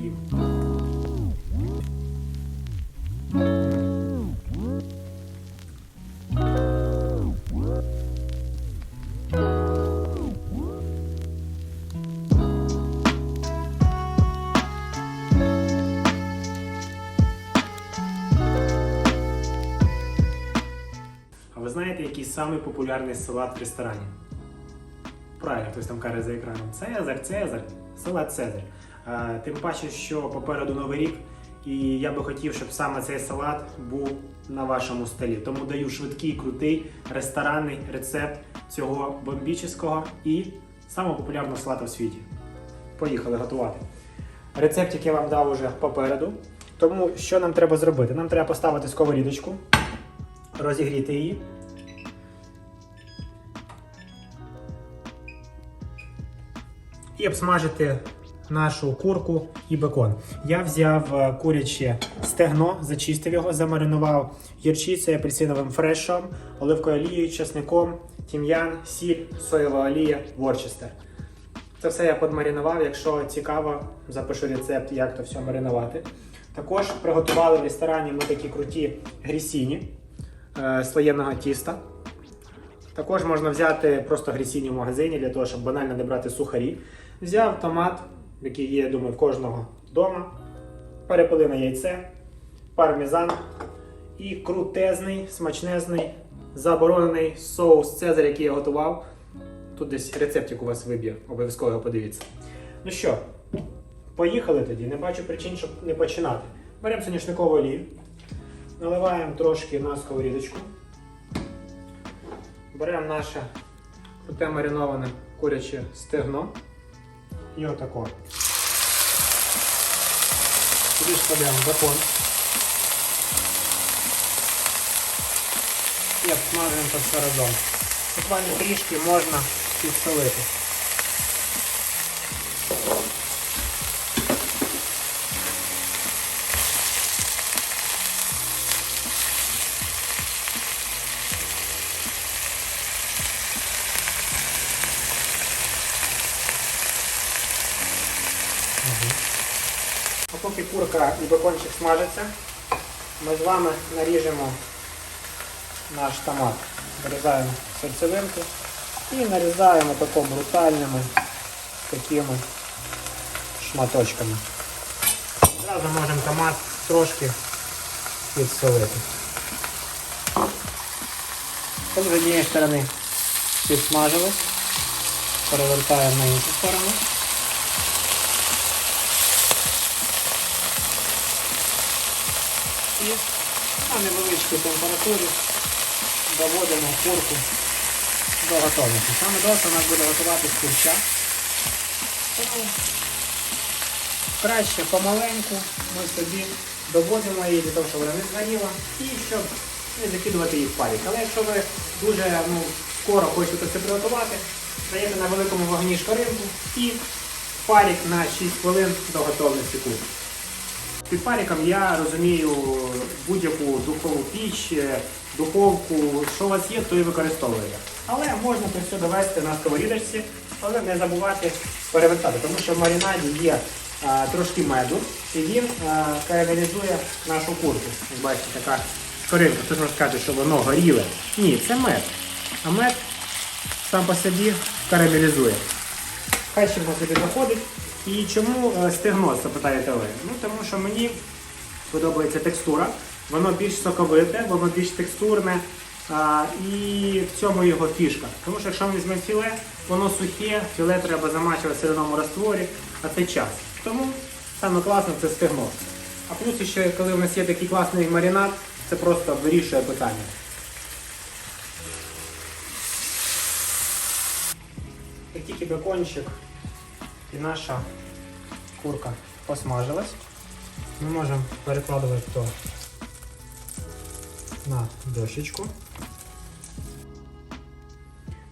її. А ви знаєте, який самий популярний салат в ресторані? Правильно, хтось там каже за екраном. Цезар, Цезар, салат Цезар. А, тим паче, що попереду Новий рік, і я би хотів, щоб саме цей салат був на вашому столі. Тому даю швидкий, крутий ресторанний рецепт цього бомбічного і самого популярного салату в світі. Поїхали готувати. Рецептик я вам дав уже попереду. Тому що нам треба зробити? Нам треба поставити сковорідочку, розігріти її. і обсмажити нашу курку і бекон. Я взяв е, куряче стегно, зачистив його, замаринував гірчицею, апельсиновим фрешом, оливкою олією, чесником, тім'ян, сіль, соєва олія, ворчестер. Це все я подмаринував. Якщо цікаво, запишу рецепт, як то все маринувати. Також приготували в ресторані ми такі круті грісіні е, слоєного тіста. Також можна взяти просто грісіні в магазині для того, щоб банально не брати сухарі. Взяв томат, який є, я думаю, в кожного вдома. Перепили на яйце, пармезан і крутезний, смачнезний, заборонений соус Цезар, який я готував. Тут десь рецептик у вас виб'є, обов'язково його подивіться. Ну що, поїхали тоді. Не бачу причин, щоб не починати. Беремо соняшникову олію, наливаємо трошки на сковорідочку. Беремо наше круте мариноване куряче стегно. І отако. Сюди ж кладемо бекон. І обсмажуємо це все разом. Буквально трішки можна підсолити. А поки курка і бекончик смажаться, ми з вами наріжемо наш томат. Вирізаємо серцевинку і нарізаємо тако брутальними такими шматочками. Зразу можемо томат трошки підсолити. З однієї сторони підсмажилось, перевертаємо на іншу сторону. І на невеличкій температурі доводимо курку до готовності. Саме у нас буде готуватись курча. Краще помаленьку ми собі доводимо її для того, щоб вона не згоріла і щоб не закидувати її в парік. Але якщо ви дуже ну, скоро хочете це приготувати, даєте на великому вогні шкаринку і парік на 6 хвилин до готовності курки. Під паріком я розумію будь-яку духову піч, е, духовку, що у вас є, то і використовуєте. Але можна це все довести на сковорідочці, але не забувати перевертати, тому що в маринаді є а, трошки меду, і він а, карамелізує нашу курку. Ось бачите, така шкоринка. Хтось сказати, що воно горіле. Ні, це мед. А мед сам по собі карамелізує. Хай ще воно собі заходить. І чому е, стегно, запитаєте ви? Ну тому що мені подобається текстура, воно більш соковите, воно більш текстурне. А, і в цьому його фішка. Тому що якщо ми візьмемо філе, воно сухе, філе треба замачувати в сиреному растворі, а це час. Тому саме класно це стегно. А плюс ще, коли у нас є такий класний маринад, це просто вирішує питання. Тільки бекончик і наша курка посмажилась, ми можемо перекладувати то на дощечку.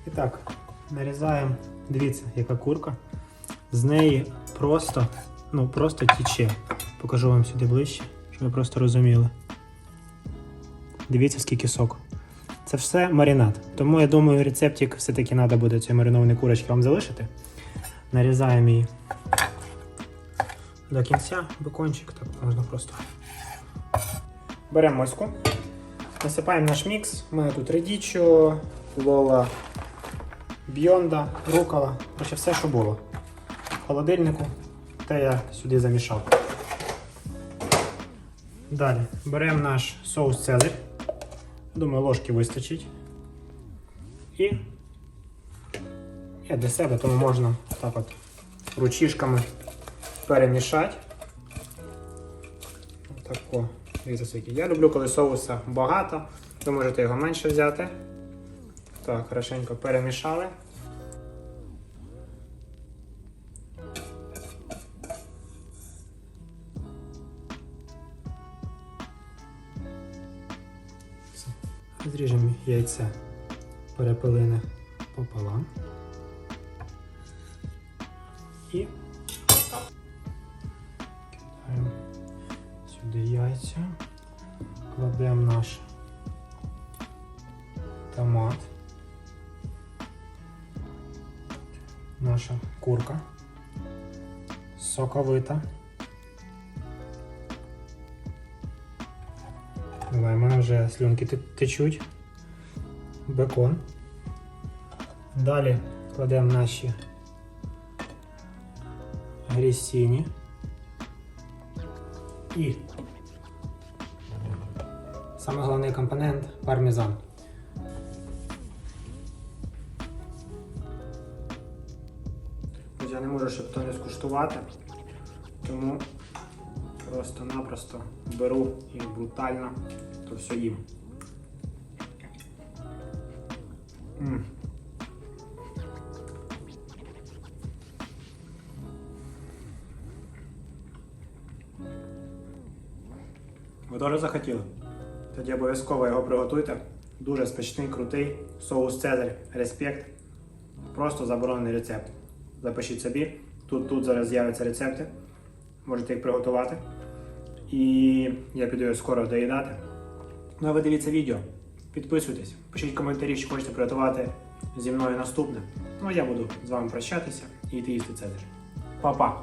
І так, нарізаємо, дивіться, яка курка. З неї просто, ну, просто тіче. Покажу вам сюди ближче, щоб ви просто розуміли. Дивіться, скільки соку. Це все маринад. Тому я думаю, рецептик все-таки треба буде цієї маринованої курочки вам залишити. Нарізаємо її до кінця, бекончик, так можна просто. Беремо миску, насипаємо наш мікс. У мене тут редічо, лола, бьонда, рукола, коротше все, що було. В холодильнику, те я сюди замішав. Далі беремо наш соус Цезарь. Думаю, ложки вистачить. І я для себе, тому можна так от ручишками перемішати. Отако. Я люблю, коли соуса багато. Ви можете його менше взяти. Так, хорошенько перемішали. Зріжемо яйце перепилине пополам. І кидаємо сюди яйця, кладемо наш томат, наша курка, соковита. Давай, в мене вже слюнки течуть. Бекон. Далі кладемо наші грісіні. І саме головний компонент пармезан. Я не можу ще то не скуштувати, тому просто-напросто беру і брутально то все їм. М. Ви теж захотіли? Тоді обов'язково його приготуйте. Дуже смачний, крутий соус Цезарь. Респект. Просто заборонений рецепт. Запишіть собі. Тут, тут зараз з'являться рецепти. Можете їх приготувати. І я піду його скоро доїдати. Ну а ви дивіться відео. Підписуйтесь, пишіть коментарі, що хочете приготувати зі мною наступне. Ну а я буду з вами прощатися і йти їсти Цезарь. Па-па!